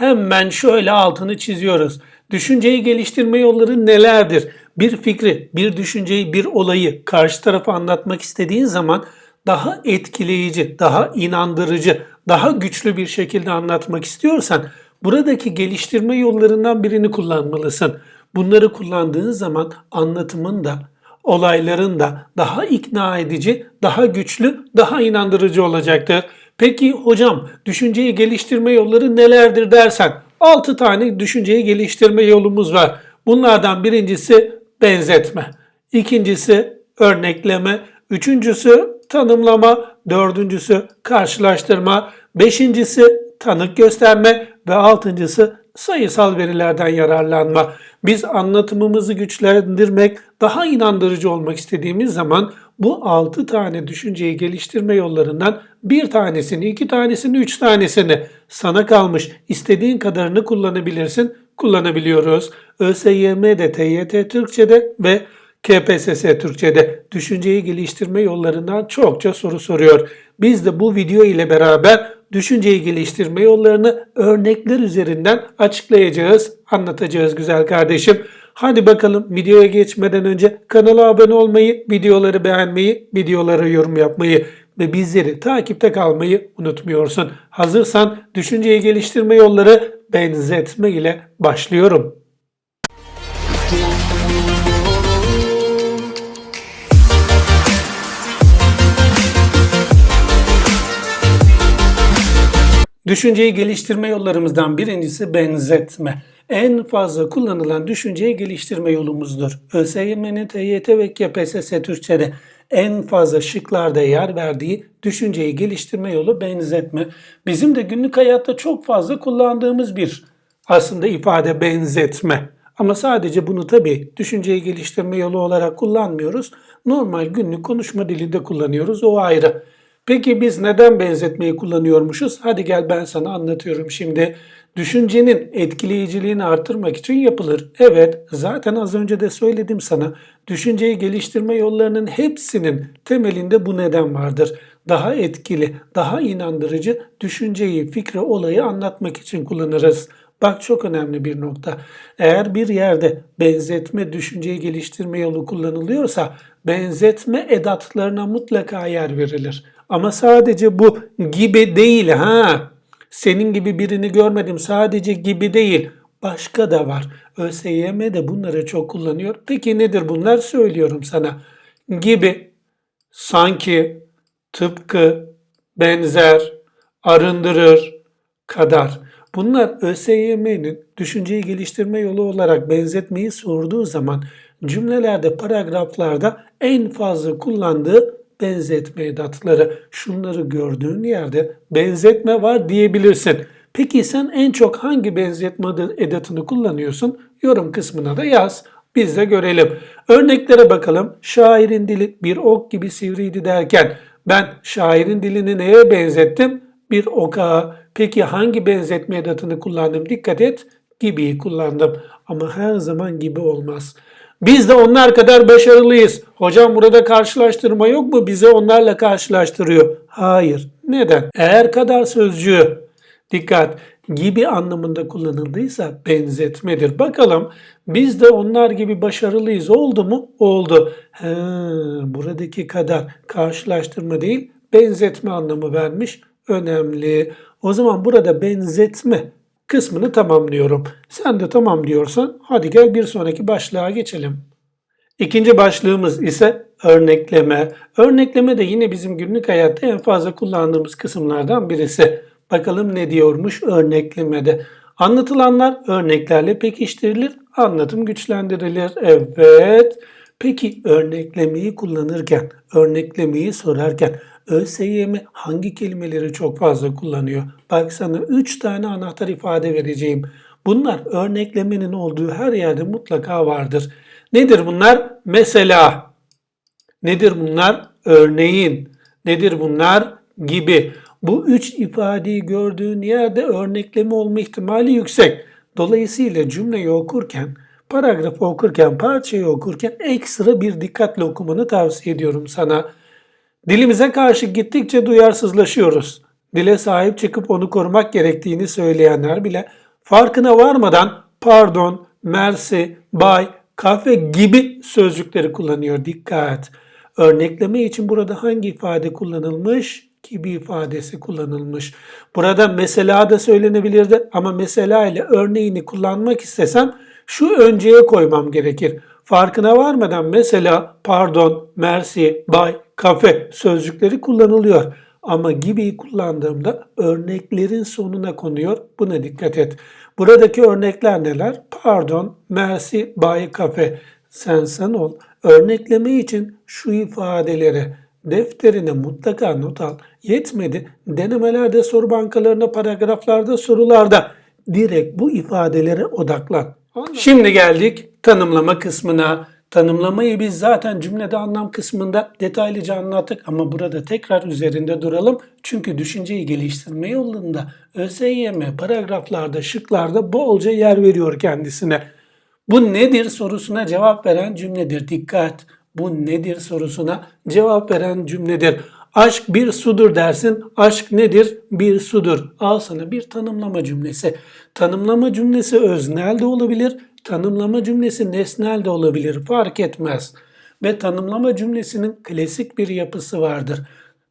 Hemen şöyle altını çiziyoruz. Düşünceyi geliştirme yolları nelerdir? Bir fikri, bir düşünceyi, bir olayı karşı tarafa anlatmak istediğin zaman daha etkileyici, daha inandırıcı, daha güçlü bir şekilde anlatmak istiyorsan buradaki geliştirme yollarından birini kullanmalısın. Bunları kullandığın zaman anlatımın da, olayların da daha ikna edici, daha güçlü, daha inandırıcı olacaktır. Peki hocam düşünceyi geliştirme yolları nelerdir dersen 6 tane düşünceyi geliştirme yolumuz var. Bunlardan birincisi benzetme, ikincisi örnekleme, üçüncüsü tanımlama, dördüncüsü karşılaştırma, beşincisi tanık gösterme ve altıncısı sayısal verilerden yararlanma. Biz anlatımımızı güçlendirmek, daha inandırıcı olmak istediğimiz zaman bu 6 tane düşünceyi geliştirme yollarından bir tanesini, iki tanesini, üç tanesini sana kalmış. istediğin kadarını kullanabilirsin. Kullanabiliyoruz. ÖSYM'de, TYT Türkçe'de ve KPSS Türkçe'de düşünceyi geliştirme yollarından çokça soru soruyor. Biz de bu video ile beraber düşünceyi geliştirme yollarını örnekler üzerinden açıklayacağız, anlatacağız güzel kardeşim. Hadi bakalım videoya geçmeden önce kanala abone olmayı, videoları beğenmeyi, videolara yorum yapmayı ve bizleri takipte kalmayı unutmuyorsun. Hazırsan düşünceyi geliştirme yolları benzetme ile başlıyorum. Düşünceyi geliştirme yollarımızdan birincisi benzetme. En fazla kullanılan düşünceyi geliştirme yolumuzdur. ÖSYM'nin TYT ve KPSS Türkçe'de en fazla şıklarda yer verdiği düşünceyi geliştirme yolu benzetme. Bizim de günlük hayatta çok fazla kullandığımız bir aslında ifade benzetme. Ama sadece bunu tabii düşünceyi geliştirme yolu olarak kullanmıyoruz. Normal günlük konuşma dilinde kullanıyoruz. O ayrı. Peki biz neden benzetmeyi kullanıyormuşuz? Hadi gel ben sana anlatıyorum şimdi. Düşüncenin etkileyiciliğini artırmak için yapılır. Evet, zaten az önce de söyledim sana. Düşünceyi geliştirme yollarının hepsinin temelinde bu neden vardır. Daha etkili, daha inandırıcı düşünceyi, fikri, olayı anlatmak için kullanırız. Bak çok önemli bir nokta. Eğer bir yerde benzetme, düşünceyi geliştirme yolu kullanılıyorsa benzetme edatlarına mutlaka yer verilir. Ama sadece bu gibi değil ha. Senin gibi birini görmedim sadece gibi değil. Başka da var. ÖSYM de bunları çok kullanıyor. Peki nedir bunlar? Söylüyorum sana. Gibi, sanki, tıpkı, benzer, arındırır, kadar. Bunlar ÖSYM'nin düşünceyi geliştirme yolu olarak benzetmeyi sorduğu zaman cümlelerde, paragraflarda en fazla kullandığı benzetme edatları. Şunları gördüğün yerde benzetme var diyebilirsin. Peki sen en çok hangi benzetme edatını kullanıyorsun? Yorum kısmına da yaz. Biz de görelim. Örneklere bakalım. Şairin dili bir ok gibi sivriydi derken ben şairin dilini neye benzettim? Bir oka. Peki hangi benzetme edatını kullandım? Dikkat et. Gibiyi kullandım. Ama her zaman gibi olmaz. Biz de onlar kadar başarılıyız. Hocam burada karşılaştırma yok mu? Bize onlarla karşılaştırıyor. Hayır. Neden? Eğer kadar sözcüğü dikkat gibi anlamında kullanıldıysa benzetmedir. Bakalım biz de onlar gibi başarılıyız oldu mu? Oldu. He, buradaki kadar karşılaştırma değil benzetme anlamı vermiş. Önemli. O zaman burada benzetme kısmını tamamlıyorum. Sen de tamam diyorsan hadi gel bir sonraki başlığa geçelim. İkinci başlığımız ise örnekleme. Örnekleme de yine bizim günlük hayatta en fazla kullandığımız kısımlardan birisi. Bakalım ne diyormuş örneklemede. Anlatılanlar örneklerle pekiştirilir, anlatım güçlendirilir. Evet. Peki örneklemeyi kullanırken, örneklemeyi sorarken ÖSYM hangi kelimeleri çok fazla kullanıyor? Bak sana 3 tane anahtar ifade vereceğim. Bunlar örneklemenin olduğu her yerde mutlaka vardır. Nedir bunlar? Mesela. Nedir bunlar? Örneğin. Nedir bunlar? Gibi. Bu üç ifadeyi gördüğün yerde örnekleme olma ihtimali yüksek. Dolayısıyla cümleyi okurken, paragrafı okurken, parçayı okurken ekstra bir dikkatle okumanı tavsiye ediyorum sana. Dilimize karşı gittikçe duyarsızlaşıyoruz. Dile sahip çıkıp onu korumak gerektiğini söyleyenler bile Farkına varmadan pardon, mersi, bay, kahve gibi sözcükleri kullanıyor. Dikkat! Örnekleme için burada hangi ifade kullanılmış? Gibi ifadesi kullanılmış. Burada mesela da söylenebilirdi ama mesela ile örneğini kullanmak istesem şu önceye koymam gerekir. Farkına varmadan mesela pardon, mersi, bay, kafe sözcükleri kullanılıyor. Ama gibi kullandığımda örneklerin sonuna konuyor. Buna dikkat et. Buradaki örnekler neler? Pardon, mersi, bay, kafe. Sen sen ol. Örnekleme için şu ifadeleri defterine mutlaka not al. Yetmedi. Denemelerde, soru bankalarında, paragraflarda, sorularda direkt bu ifadelere odaklan. Şimdi geldik tanımlama kısmına. Tanımlamayı biz zaten cümlede anlam kısmında detaylıca anlattık ama burada tekrar üzerinde duralım. Çünkü düşünceyi geliştirme yolunda ÖSYM paragraflarda, şıklarda bolca yer veriyor kendisine. Bu nedir sorusuna cevap veren cümledir. Dikkat! Bu nedir sorusuna cevap veren cümledir. Aşk bir sudur dersin. Aşk nedir? Bir sudur. Al sana bir tanımlama cümlesi. Tanımlama cümlesi öznel de olabilir. Tanımlama cümlesi nesnel de olabilir. Fark etmez. Ve tanımlama cümlesinin klasik bir yapısı vardır.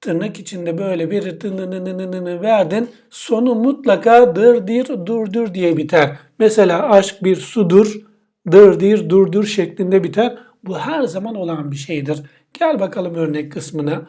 Tırnak içinde böyle bir verdin. Sonu mutlaka dırdir durdur diye biter. Mesela aşk bir sudur, dırdir durdur şeklinde biter. Bu her zaman olan bir şeydir. Gel bakalım örnek kısmına.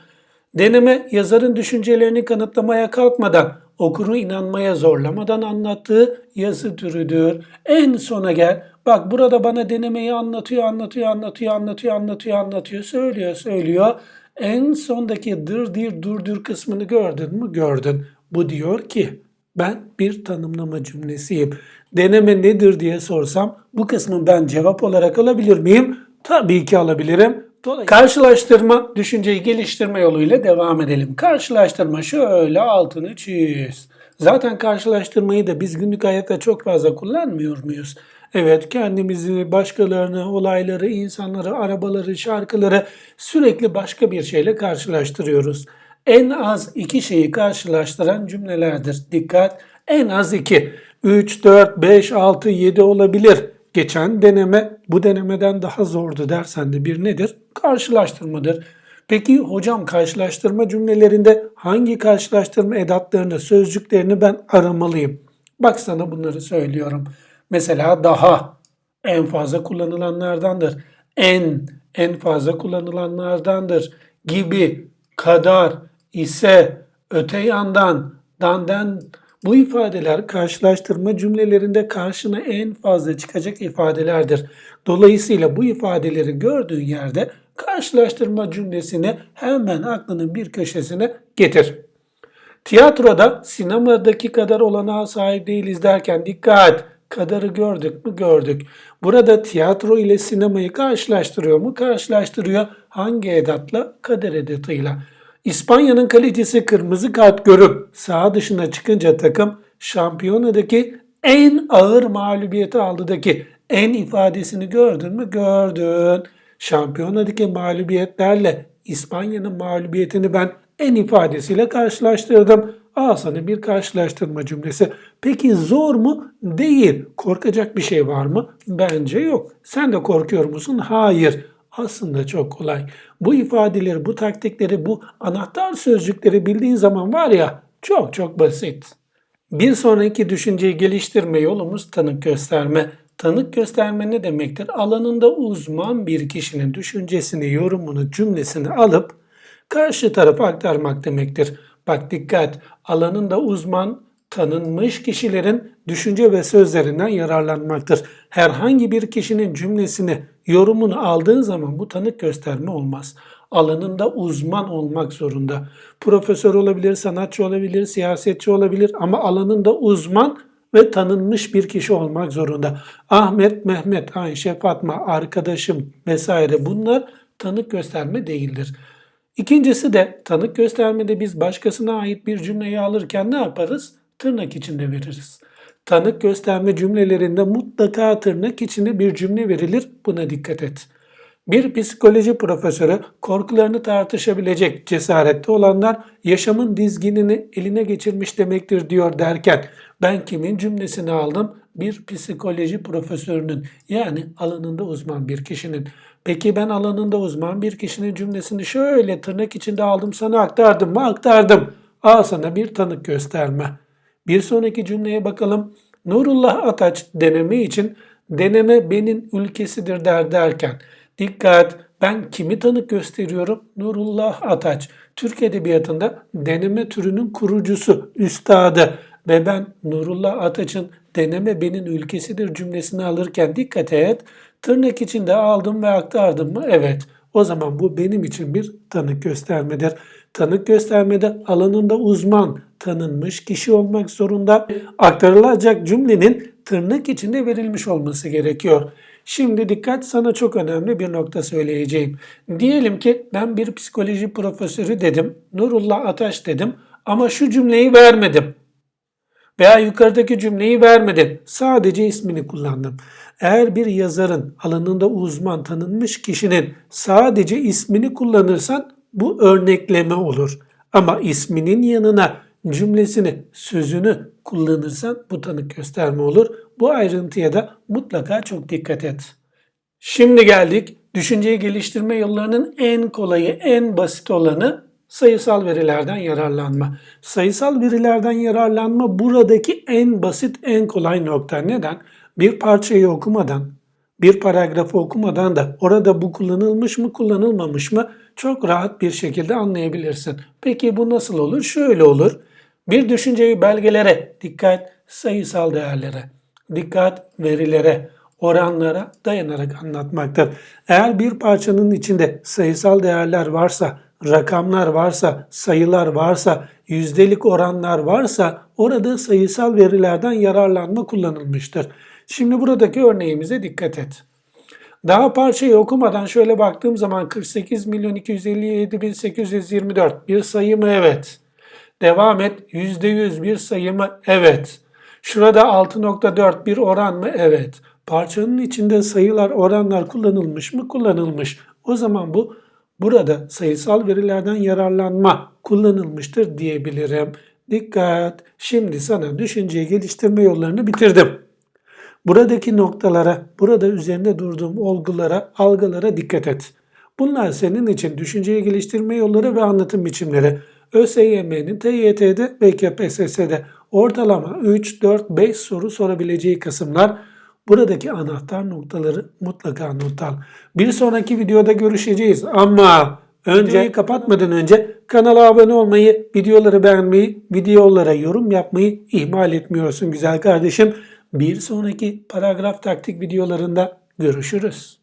Deneme yazarın düşüncelerini kanıtlamaya kalkmadan, okuru inanmaya zorlamadan anlattığı yazı türüdür. En sona gel. Bak burada bana denemeyi anlatıyor, anlatıyor, anlatıyor, anlatıyor, anlatıyor, anlatıyor, söylüyor, söylüyor. En sondaki dır dir durdur kısmını gördün mü? Gördün. Bu diyor ki ben bir tanımlama cümlesiyim. Deneme nedir diye sorsam bu kısmı ben cevap olarak alabilir miyim? Tabii ki alabilirim. Karşılaştırma, düşünceyi geliştirme yoluyla devam edelim. Karşılaştırma şöyle altını çiz. Zaten karşılaştırmayı da biz günlük hayatta çok fazla kullanmıyor muyuz? Evet kendimizi, başkalarını, olayları, insanları, arabaları, şarkıları sürekli başka bir şeyle karşılaştırıyoruz. En az iki şeyi karşılaştıran cümlelerdir. Dikkat! En az iki. 3, 4, 5, 6, 7 olabilir. Geçen deneme bu denemeden daha zordu dersen de bir nedir? Karşılaştırmadır. Peki hocam karşılaştırma cümlelerinde hangi karşılaştırma edatlarını, sözcüklerini ben aramalıyım? Bak sana bunları söylüyorum. Mesela daha en fazla kullanılanlardandır. En en fazla kullanılanlardandır. Gibi, kadar, ise, öte yandan, dandan bu ifadeler karşılaştırma cümlelerinde karşına en fazla çıkacak ifadelerdir. Dolayısıyla bu ifadeleri gördüğün yerde karşılaştırma cümlesini hemen aklının bir köşesine getir. Tiyatroda sinemadaki kadar olanağa sahip değiliz derken dikkat kadarı gördük mü gördük. Burada tiyatro ile sinemayı karşılaştırıyor mu? Karşılaştırıyor. Hangi edatla? Kader edatıyla. İspanya'nın kalecisi kırmızı kart görüp saha dışına çıkınca takım şampiyonadaki en ağır mağlubiyeti aldıdaki en ifadesini gördün mü? Gördün. Şampiyonadaki mağlubiyetlerle İspanya'nın mağlubiyetini ben en ifadesiyle karşılaştırdım. Al sana bir karşılaştırma cümlesi. Peki zor mu? Değil. Korkacak bir şey var mı? Bence yok. Sen de korkuyor musun? Hayır. Aslında çok kolay. Bu ifadeleri, bu taktikleri, bu anahtar sözcükleri bildiğin zaman var ya çok çok basit. Bir sonraki düşünceyi geliştirme yolumuz tanık gösterme. Tanık gösterme ne demektir? Alanında uzman bir kişinin düşüncesini, yorumunu, cümlesini alıp karşı tarafa aktarmak demektir. Bak dikkat, alanında uzman, tanınmış kişilerin düşünce ve sözlerinden yararlanmaktır. Herhangi bir kişinin cümlesini, yorumunu aldığın zaman bu tanık gösterme olmaz. Alanında uzman olmak zorunda. Profesör olabilir, sanatçı olabilir, siyasetçi olabilir ama alanında uzman ve tanınmış bir kişi olmak zorunda. Ahmet, Mehmet, Ayşe, Fatma, arkadaşım vesaire bunlar tanık gösterme değildir. İkincisi de tanık göstermede biz başkasına ait bir cümleyi alırken ne yaparız? Tırnak içinde veririz. Tanık gösterme cümlelerinde mutlaka tırnak içinde bir cümle verilir. Buna dikkat et. Bir psikoloji profesörü korkularını tartışabilecek cesarette olanlar yaşamın dizginini eline geçirmiş demektir diyor derken ben kimin cümlesini aldım? Bir psikoloji profesörünün yani alanında uzman bir kişinin. Peki ben alanında uzman bir kişinin cümlesini şöyle tırnak içinde aldım sana aktardım mı? Aktardım. Al sana bir tanık gösterme. Bir sonraki cümleye bakalım. Nurullah Ataç deneme için deneme benim ülkesidir der derken dikkat ben kimi tanık gösteriyorum? Nurullah Ataç. Türk Edebiyatı'nda deneme türünün kurucusu, üstadı ve ben Nurullah Ataç'ın deneme benim ülkesidir cümlesini alırken dikkat et. Tırnak içinde aldım ve aktardım mı? Evet. O zaman bu benim için bir tanık göstermedir. Tanık göstermede alanında uzman, tanınmış kişi olmak zorunda. Aktarılacak cümlenin tırnak içinde verilmiş olması gerekiyor. Şimdi dikkat sana çok önemli bir nokta söyleyeceğim. Diyelim ki ben bir psikoloji profesörü dedim, Nurullah Ataş dedim ama şu cümleyi vermedim. Veya yukarıdaki cümleyi vermedim. Sadece ismini kullandım. Eğer bir yazarın alanında uzman tanınmış kişinin sadece ismini kullanırsan bu örnekleme olur. Ama isminin yanına cümlesini, sözünü kullanırsan bu tanık gösterme olur. Bu ayrıntıya da mutlaka çok dikkat et. Şimdi geldik düşünceyi geliştirme yollarının en kolayı, en basit olanı sayısal verilerden yararlanma. Sayısal verilerden yararlanma buradaki en basit, en kolay nokta. Neden? Bir parçayı okumadan, bir paragrafı okumadan da orada bu kullanılmış mı, kullanılmamış mı çok rahat bir şekilde anlayabilirsin. Peki bu nasıl olur? Şöyle olur. Bir düşünceyi belgelere, dikkat sayısal değerlere, dikkat verilere, oranlara dayanarak anlatmaktır. Eğer bir parçanın içinde sayısal değerler varsa, rakamlar varsa, sayılar varsa, yüzdelik oranlar varsa orada sayısal verilerden yararlanma kullanılmıştır. Şimdi buradaki örneğimize dikkat et. Daha parçayı okumadan şöyle baktığım zaman 48 milyon 257 bin 824 bir sayı mı? Evet. Devam et. %100 bir sayı mı? Evet. Şurada 6.4 bir oran mı? Evet. Parçanın içinde sayılar, oranlar kullanılmış mı? Kullanılmış. O zaman bu burada sayısal verilerden yararlanma kullanılmıştır diyebilirim. Dikkat! Şimdi sana düşünceyi geliştirme yollarını bitirdim. Buradaki noktalara, burada üzerinde durduğum olgulara, algılara dikkat et. Bunlar senin için düşünceyi geliştirme yolları ve anlatım biçimleri. ÖSYM'nin TYT'de ve KPSS'de ortalama 3, 4, 5 soru sorabileceği kısımlar. Buradaki anahtar noktaları mutlaka not al. Bir sonraki videoda görüşeceğiz ama önce kapatmadan önce kanala abone olmayı, videoları beğenmeyi, videolara yorum yapmayı ihmal etmiyorsun güzel kardeşim. Bir sonraki paragraf taktik videolarında görüşürüz.